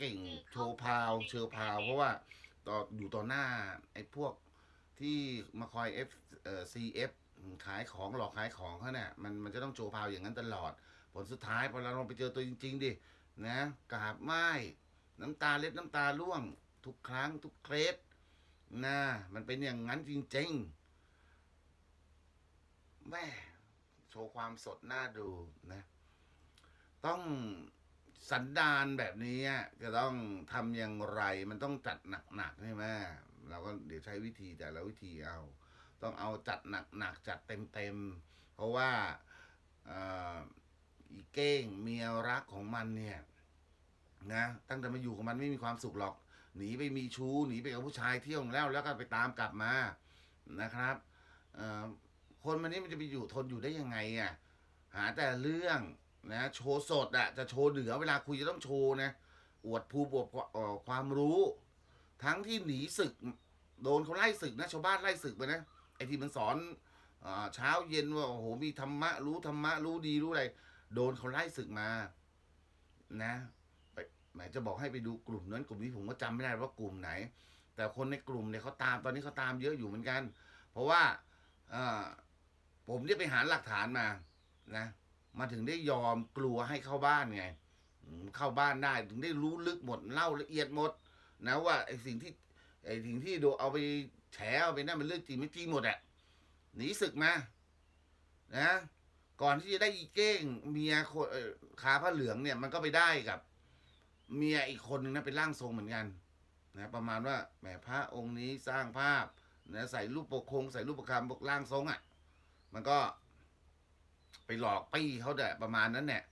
เก่งโชว์พาวเชอพาว เพราะว่าต่ออยู่ต่อหน้าไอ้พวกที่มาคอย F เอ่อ CF ขายของหลอกขายของเขาเนี่ยมันมันจะต้องโชว์พาวอย่างนั้นตลอด ผลสุดท้ายพอเราลองไปเจอตัวจริง ๆ ดิ นะกราบไหว้น้ำตาเล็ดน้ำตาร่วง ทุกครั้งทุกเคสนะมันเป็นอย่างนั้นจริงๆแม่โชว์ความสดน่าดูนะ ต้อง สันดานแบบนี้จะต้องทำอย่างไรมันต้องจัดหนักๆใช่ไหมเราก็เดี๋ยวใช้วิธีแต่ละวิธีเอา ต้องเอาจัดหนักๆจัดเต็มๆเพราะว่าเอ่ออีเก้งเมียรักของมันเนี่ยนะตั้งแต่มาอยู่กับมันไม่มีความสุขหรอก หนีไปมีชู้หนีไปกับผู้ชายเที่ยวแล้วแล้วก็ไปตามกลับมานะครับคนมันนี้มันจะไปอยู่ทนอยู่ได้ยังไงอะหาแต่เรื่อง นะโชว์สดอะจะโชว์เหนือเวลาคุยจะต้องโชว์นะอวดภูมิอวดเอ่อความรู้ ทั้งที่หนีศึก โดนเขาไล่ศึกนะชาวบ้านไล่ศึกไปนะไอที่มันสอนเช้าเย็นว่าโอ้โหมีธรรมะรู้ธรรมะรู้ดีรู้อะไรโดนเขาไล่ศึกมา นะไปแหมจะบอกให้ไปดูกลุ่มนั้นกลุ่มนี้ผมก็จำไม่ได้ว่ากลุ่มไหน แต่คนในกลุ่มเนี่ยเขาตามตอนนี้เขาตามเยอะอยู่เหมือนกัน เพราะว่าเออผมได้ไปหาหลักฐานมานะ มาถึงได้ยอมกลัวให้เข้าบ้านไงเข้าบ้านได้ถึงได้รู้ลึกหมดเล่าละเอียดหมด นะว่าไอ้สิ่งที่ไอ้สิ่งที่โดนเอาไปแฉเอาไปนั่นมันเรื่องจริงไม่จริงหมดอะหนีศึกมานะ ก่อนที่จะได้อีเก้งเมียคนขาผ้าเหลืองเนี่ย มันก็ไปได้กับ เมียอีกคนนึงนะเป็นร่างทรงเหมือนกันนะประมาณว่าแหมพระองค์นี้สร้างภาพนะใส่รูปปกคง ใส่รูปประคำพวกร่างทรงอะ่ะ มันก็ หลอกปี้เขาแหละประมาณนั้นเนี่ย